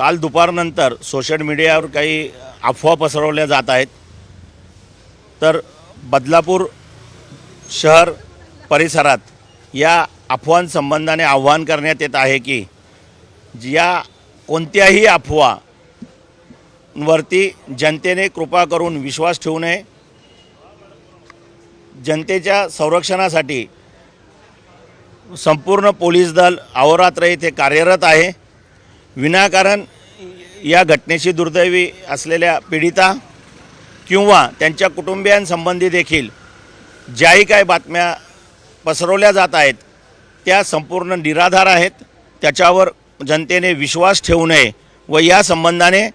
काल दुपारनंतर सोशल मीडियावर काही अफवा पसरवल्या जात आहेत. तर बदलापूर शहर परिसरात या अफवांसंबंधाने आव्हान करण्यात येत आहे की या कोणत्याही अफवा वरती जनतेने कृपा करून विश्वास ठेवू नये जनतेच्या संरक्षणासाठी संपूर्ण पोलीस दल अहोरात्र येथे कार्यरत आहे. विनाकारण या घटनेशी दुर्दैवी असलेल्या पीडिता किंवा त्यांच्या कुटुंबियांसंबंधी देखील ज्याही काय बातम्या पसरवल्या जात आहेत त्या संपूर्ण निराधार आहेत. त्याच्यावर जनतेने विश्वास ठेवू नये व या संबंधाने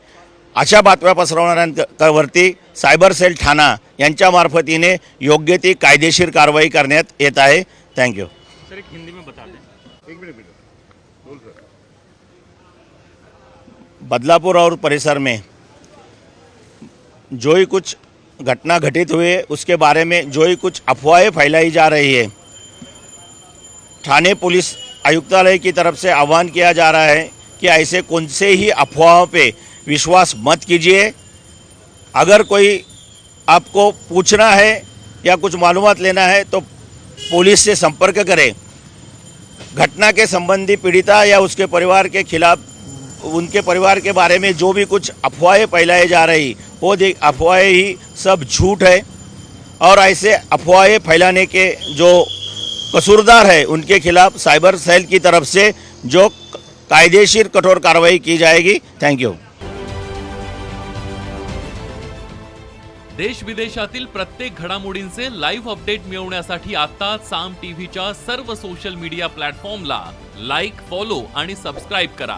अशा बातम्या पसरवणाऱ्यांवरती सायबर सेल ठाणा यांच्या मार्फतीने योग्य ती कायदेशीर कारवाई करण्यात येत आहे. थँक्यू सर एक हिंदी में बता दें एक मिनट मिनट. बोल सर. बदलापुर और परिसर में जो ही कुछ घटना घटित हुए उसके बारे में जो ही कुछ अफवाहें फैलाई जा रही है, थाने पुलिस आयुक्तालय की तरफ़ से आह्वान किया जा रहा है कि ऐसे कौन से ही अफवाहों पे विश्वास मत कीजिए। अगर कोई आपको पूछना है या कुछ मालूम लेना है तो पुलिस से संपर्क करें। घटना के संबंधी पीड़िता या उसके परिवार के खिलाफ उनके परिवार के बारे में जो भी कुछ अफवाहें फैलाई जा रही वो देख अफवाहें ही सब झूठ है। और ऐसे अफवाहें फैलाने के जो कसूरदार है उनके खिलाफ साइबर सेल की तरफ से जो कायदेशीर कठोर कार्रवाई की जाएगी। थैंक यू देश विदेशातील प्रत्येक घडामोडींचे लाईव्ह अपडेट मिळवण्यासाठी आता साम टीव्हीच्या सर्व सोशल मीडिया प्लॅटफॉर्मला लाईक फॉलो आणि सबस्क्राईब करा.